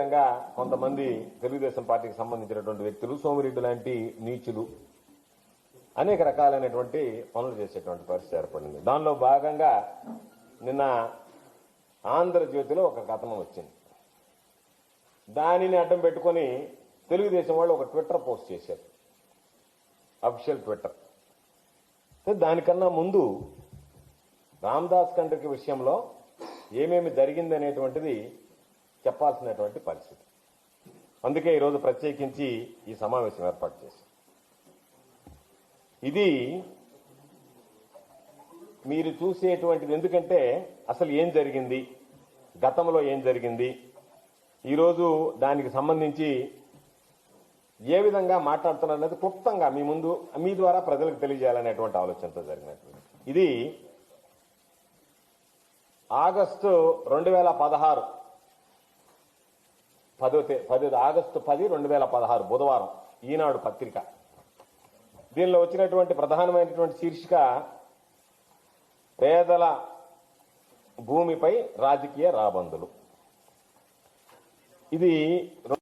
అదేవిధంగా కొంతమంది తెలుగుదేశం పార్టీకి సంబంధించినటువంటి వ్యక్తులు సోమిరెడ్డి లాంటి నీచులు అనేక రకాలైనటువంటి పనులు చేసేటువంటి పరిస్థితి ఏర్పడింది. దానిలో భాగంగా నిన్న ఆంధ్రజ్యోతిలో ఒక కథనం వచ్చింది. దానిని అడ్డం పెట్టుకొని తెలుగుదేశం వాళ్ళు ఒక ట్విట్టర్ పోస్ట్ చేశారు. అఫిషియల్ ట్విట్టర్ దానికన్నా ముందు రామ్దాస్ కండ్రికి విషయంలో ఏమేమి జరిగింది అనేటువంటిది చెప్పాల్సినటువంటి పరిస్థితి. అందుకే ఈరోజు ప్రత్యేకించి ఈ సమావేశం ఏర్పాటు చేశాం. ఇది మీరు చూసేటువంటిది ఎందుకంటే అసలు ఏం జరిగింది? గతంలో ఏం జరిగింది? ఈరోజు దానికి సంబంధించి ఏ విధంగా మాట్లాడుతున్నారు అనేది క్లుప్తంగా మీ ముందు మీ ద్వారా ప్రజలకు తెలియజేయాలనేటువంటి ఆలోచనతో జరిగినటువంటి ఇది ఆగస్టు రెండు వేల పదహారు పదో పది ఆగస్టు పది రెండు వేల పదహారు బుధవారం ఈనాడు పత్రిక. దీనిలో వచ్చినటువంటి ప్రధానమైనటువంటి శీర్షిక పేదల భూమిపై రాజకీయ రాబందులు. ఇది